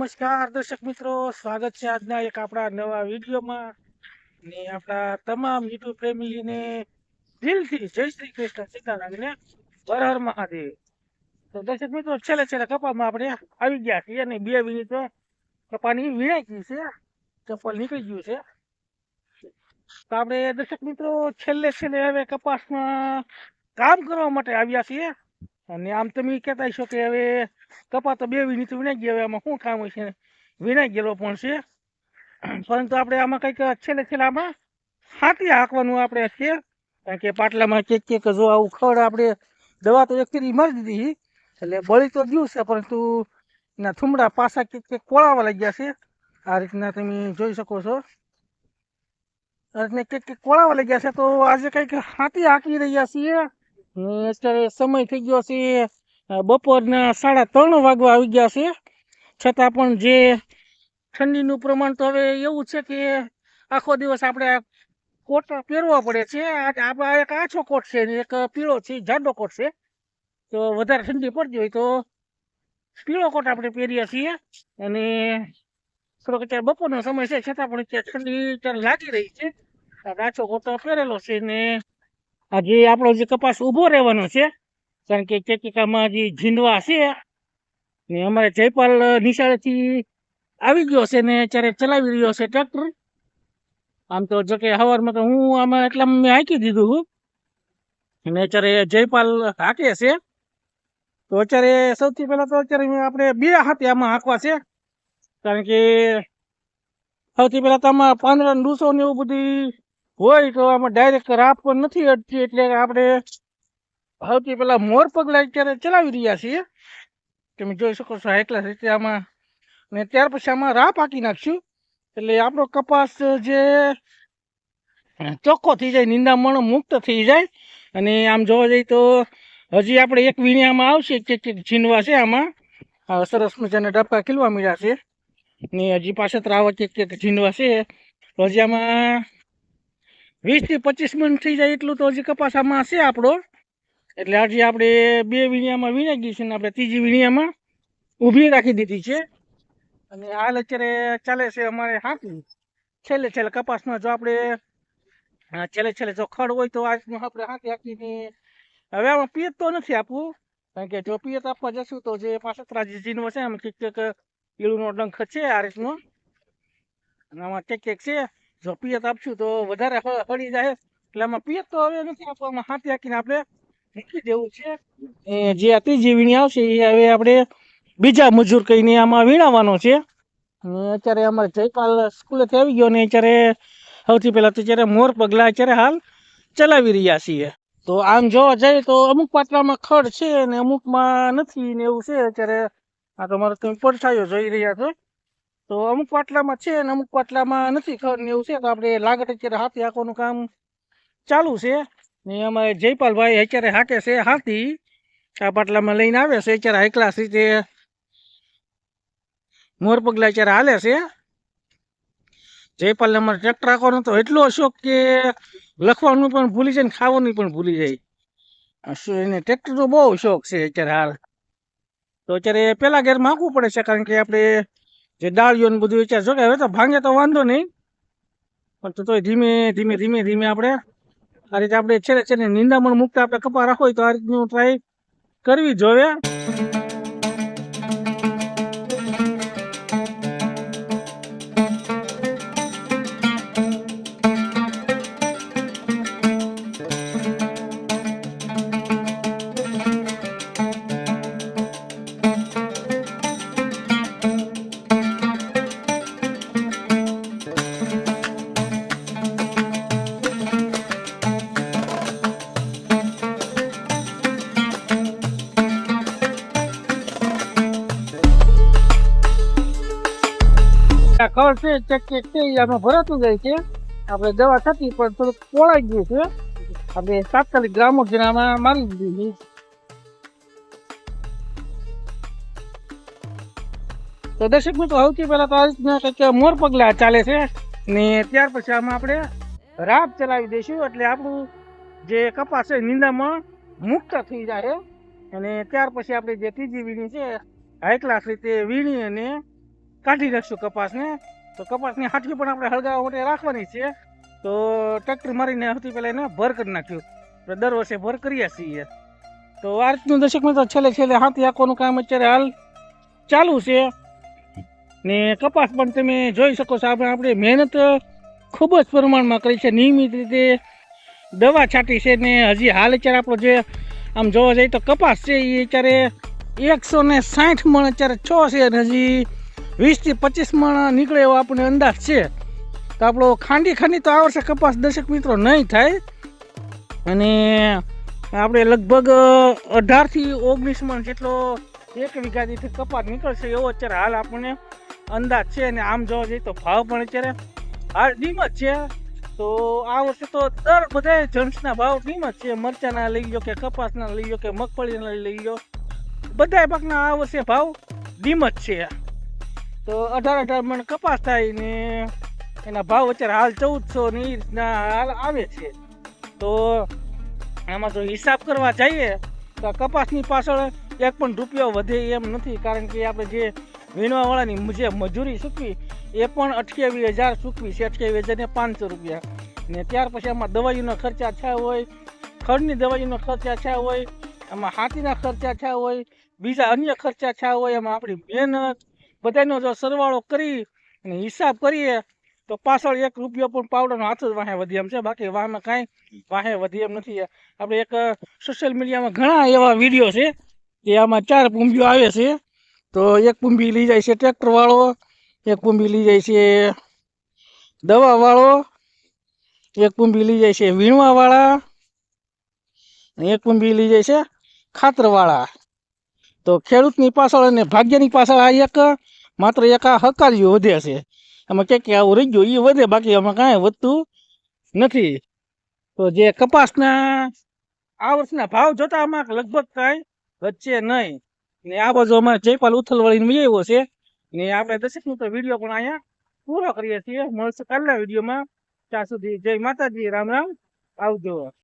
નમસ્કાર દર્શક મિત્રો, સ્વાગત છે આજના એક આપણા નવા વિડીયોમાં. ને આપણા તમામ યુટ્યુબ ફેમિલીને દિલથી જય શ્રી કૃષ્ણ સીતારામને હર હર મહાદેવ. તો દર્શક મિત્રો, છેલ્લે છેલ્લે કપામાં આપણે આવી ગયા છીએ અને બે મિનિટ કપાની વીણાઈ ગઈ છે. ચપ્પલ નીકળી ગયું છે. તો આપણે દર્શક મિત્રો, છેલ્લે છેલ્લે હવે કપાસમાં કામ કરવા માટે આવ્યા છીએ. અને આમ તમે કહેતા છો કે હવે કપા તો બે વિની તો વિનાઈ ગયા હવે આમાં શું કામ હોય છે? વિનાઈ ગયેલો પણ છે. પરંતુ આપણે આમાં કંઈક છેલ્લે છેલ્લે આમાં હાથી હાંકવાનું આપણે છે. કારણ કે પાટલામાં ચેક ચેક જો આવું ખડ આપણે દવા તો એકથી મરી દીધી એટલે બળી તો છે, પરંતુ એના થુમડા પાસા ચેક ચેક કોળાવા લાગ્યા છે. આ રીતના તમે જોઈ શકો છો. આ રીતના કેક કે કોળાવા લાગ્યા છે, તો આજે કંઈક હાથી હાંકી રહ્યા છીએ. અત્યારે સમય થઈ ગયો છે બપોરના સાડા ત્રણ વાગવા આવી ગયા છે. છતાં પણ જે ઠંડીનું પ્રમાણ તો હવે એવું છે કે આખો દિવસ આપણે કોટ પહેરવા પડે છે. એક આછો કોટ છે ને એક પીળો છે, જાડો કોટ છે. તો વધારે ઠંડી પડતી હોય તો પીળો કોટ આપણે પહેરીએ છીએ. અને થોડોક અત્યારે બપોરનો સમય છે, છતાં પણ અત્યારે ઠંડી અત્યારે લાગી રહી છે. આછો કોટ પહેરેલો છે ને આ જે આપણો જે કપાસ ઊભો રહેવાનો છે, કારણ કે ચેકિકામાં જે ઝીંડવા છે, ને અમારે જયપાલ નિશાળેથી આવી ગયો છે ને અત્યારે ચલાવી રહ્યો છે ટ્રેક્ટર. આમ તો જો કે સવારમાં તો હું આમાં એટલામાં મેં હાંકી દીધું છું અને અત્યારે જયપાલ હાંકે છે. તો અત્યારે સૌથી પહેલાં તો અત્યારે આપણે બે હાથે આમાં હાંકવા છે. કારણ કે સૌથી પહેલાં તો આમાં પાંદડા ડૂસો ને એવું બધી હોય તો આમાં ડાયરેક્ટ રાપ પણ નથી અટતી એટલે આપણે સૌથી પેલા મોર પગલા અત્યારે ચલાવી રહ્યા છીએ. તમે જોઈ શકો છો એકલા રીતે આમાં ને ત્યાર પછી આમાં રાપ હાકી નાખશું. એટલે આપણો કપાસ જે ચોખ્ખો થઈ જાય, નિંદામણ મુક્ત થઈ જાય. અને આમ જોવા જઈએ તો હજી આપણે એક વીણ્યામાં આવશે છીનવા છે આમાં. સરસ મજાના ડબકા ખીલવા મળ્યા છે. ને હજી પાછળ આવા કે કે છીનવા છે. હજી આમાં વીસથી પચીસ મિનિટ થઈ જાય એટલું તો હજી કપાસ આમાં છે આપણો. એટલે આજે આપણે બે વીણિયામાં વીણાઈ ગઈ છે ને આપણે ત્રીજી વીણિયામાં ઊભી રાખી દીધી છે. અને હાલ અત્યારે ચાલે છે અમારે હાંકી છેલ્લે છેલ્લે કપાસમાં જો આપણે છેલ્લે છેલ્લે જો ખડ હોય તો આજનું આપણે હાંકી હાંકીને, હવે આમાં પિયત તો નથી આપવું. કારણ કે જો પિયત આપવા જશું તો જે પાછળ જે જીનો છે આમાં કંઈક કંઈક ઈળુનો ડંખ છે, આ રીતનો. અને આમાં ટેક ટેક છે. જો પિયત આપશું તો વધારે હળી જાય. એટલે આમાં પિયત તો હવે નથી આપવામાં હાથી હાકીને આપણે મૂકી દેવું છે. જે આ ત્રીજી વીણી આવશે, એ હવે આપણે બીજા મજૂર કહીને આમાં વીણાવાનો છે. અત્યારે અમારે જયપાલ સ્કૂલેથી આવી ગયો ને અત્યારે સૌથી પહેલાં તો અત્યારે મોર પગલાં અત્યારે હાલ ચલાવી રહ્યા છીએ. તો આમ જોવા જઈએ તો અમુક પાટલામાં ખડ છે ને અમુકમાં નથી ને એવું છે. અત્યારે આ તો મારો તમે પડછાયો જોઈ રહ્યા છો. તો અમુક પાટલામાં છે અને અમુક પાટલામાં નથી ખબર એવું છે તો આપણે લાગટ અત્યારે હાથી હાંકવાનું કામ ચાલુ છે. ને અમારે જયપાલભાઈ અત્યારે હાકે છે હાથી. આ પાટલામાં લઈને આવે છે અત્યારે હાઈક્લાસ રીતે મોર પગલા અત્યારે હાલે છે. જયપાલને અમારે ટ્રેક્ટર રાખવાનો તો એટલો શોખ કે લખવાનું પણ ભૂલી જાય ને ખાવાનું પણ ભૂલી જાય. શું એને ટ્રેક્ટરનો બહુ શોખ છે અત્યારે હાલ. તો અત્યારે પેલા ગેરમાં હાંકવું પડે છે કારણ કે આપણે જે ડાળીઓ ને બધું વેચાય. જો કે હવે તો ભાંગે તો વાંધો નહીં. પણ તો ધીમે ધીમે ધીમે ધીમે આપણે આ રીતે આપણે છેલ્લે છેલ્લે નિંદામણ મુક્ત આપણે કપા રાખો તો આ રીતનું ટ્રાય કરવી જોઈએ. આ છે, ચેક ચેક આમાં ભરાતું જાય છે. આપણે દવા થતી પણ થોડુંક પોળાઈ ગયું છે. આપણે તાત્કાલિક ગ્રામોજન આમાં મારી દીધી તો દર્શક મિત્રો, સૌથી પહેલા તો આ રીતના કંઈક મોર પગલા ચાલે છે ને ત્યાર પછી આમાં આપણે રાબ ચલાવી દઈશું. એટલે આપણું જે કપાસ છે નિંદામાં મુક્ત થઈ જાય. અને ત્યાર પછી આપણે જે ત્રીજી વીણી છે, હાઈ ક્લાસ રીતે વીણી અને કાઢી નાખશું કપાસને. તો કપાસની હાટકી પણ આપણે હળગાવવા માટે રાખવાની છે. તો ટ્રેક્ટર મારીને સૌથી પહેલાં એને ભર કરી નાખ્યું. આપણે દર વર્ષે ભર કરીએ છીએ. તો આ રીતનું દર્શક મિત્રો છેલ્લે છેલ્લે હાથી આંખવાનું કામ અત્યારે હાલ ચાલુ છે. ને કપાસ પણ તમે જોઈ શકો છો, આપણે આપણે મહેનત ખૂબ જ પ્રમાણમાં કરી છે. નિયમિત રીતે દવા છાંટી છે ને હજી હાલ અત્યારે આપણો જે આમ જોવા જઈએ તો કપાસ છે, એ અત્યારે એકસો ને સાઠ મણ અત્યારે છ છે અને હજી વીસથી પચીસ મણ નીકળે એવો આપણને અંદાજ છે. તો આપણો ખાંડી ખાંડી તો આ વર્ષે કપાસ દર્શક મિત્રો નહીં થાય. અને આપણે લગભગ અઢારથી ઓગણીસ મણ જેટલો એક વીઘા દીઠ કપાસ નીકળશે એવો અત્યારે હાલ આપણને અંદાજ છે. અને આમ જોવા જઈએ તો ભાવ પણ અત્યારે હાલ ડીમ જ છે. તો આ વર્ષે તો દર બધા જન્સના ભાવ ડીમ જ છે. મરચાના લઈ લો કે કપાસના લઈ લો કે મગફળીના લઈ લો બધા પાકના આ વર્ષે ભાવ ડીમ જ છે. તો અઢાર અઢાર મણ કપાસ થાય ને એના ભાવ અત્યારે હાલ ચૌદસો ને રીતના હાલ આવે છે. તો આમાં જો હિસાબ કરવા જઈએ, તો કપાસની પાછળ એક પણ રૂપિયો વધે એમ નથી, કારણ કે આપણે જે વીણવાવાળાની જે મજૂરી ચૂકવી એ પણ અઠ્યાવીસ હજાર ચૂકવી છે, અઠ્યાવીસ હજાર ને પાંચસો રૂપિયા. ને ત્યાર પછી આમાં દવાઈનો ખર્ચા થયા હોય, ખડની દવાઈનો ખર્ચા થયા હોય, આમાં હાથીના ખર્ચા થયા હોય, બીજા અન્ય ખર્ચા થયા હોય, એમાં આપણી મહેનત બધાનો જો સરવાળો કરી અને હિસાબ કરીએ, તો પાછળ એક રૂપિયો પણ પાવડરનો હાથ જ વાહે વધી એમ છે. બાકી વાહમાં કાંઈ વાહે વધી એમ નથી. આપણે એક સોશિયલ મીડિયામાં ઘણા એવા વીડિયો છે કે આમાં ચાર પૂંબીઓ આવે છે. તો એક પૂંબી લઈ જાય છે ટ્રેક્ટરવાળો એક પૂંબી લઈ જાય છે દવાવાળો એક પૂંબી લઈ જાય છે વીણવાવાળા એક પૂંબી લઈ જાય છે ખાતર વાળા. તો ખેડૂતની પાછળ અને ભાગ્યની પાછળ આ એક, માત્ર એક આ હકારીઓ વધે છે. આમાં ક્યાંક કે આવું રહી ગયું એ વધે, બાકી આમાં કાંઈ વધતું નથી. તો જે કપાસના, આ વર્ષના ભાવ જોતા આમાં લગભગ કાંઈ વચ્ચે નહીં. ને આ બાજુ અમારે જયપાલ ઉથલવાળીને વળીને છે. ને આપણે દસેક તો વીડિયો પણ અહીંયા પૂરો કરીએ છીએ. મળશે કાલના વિડીયોમાં. ત્યાં સુધી જય માતાજી, રામ રામ. આવજો.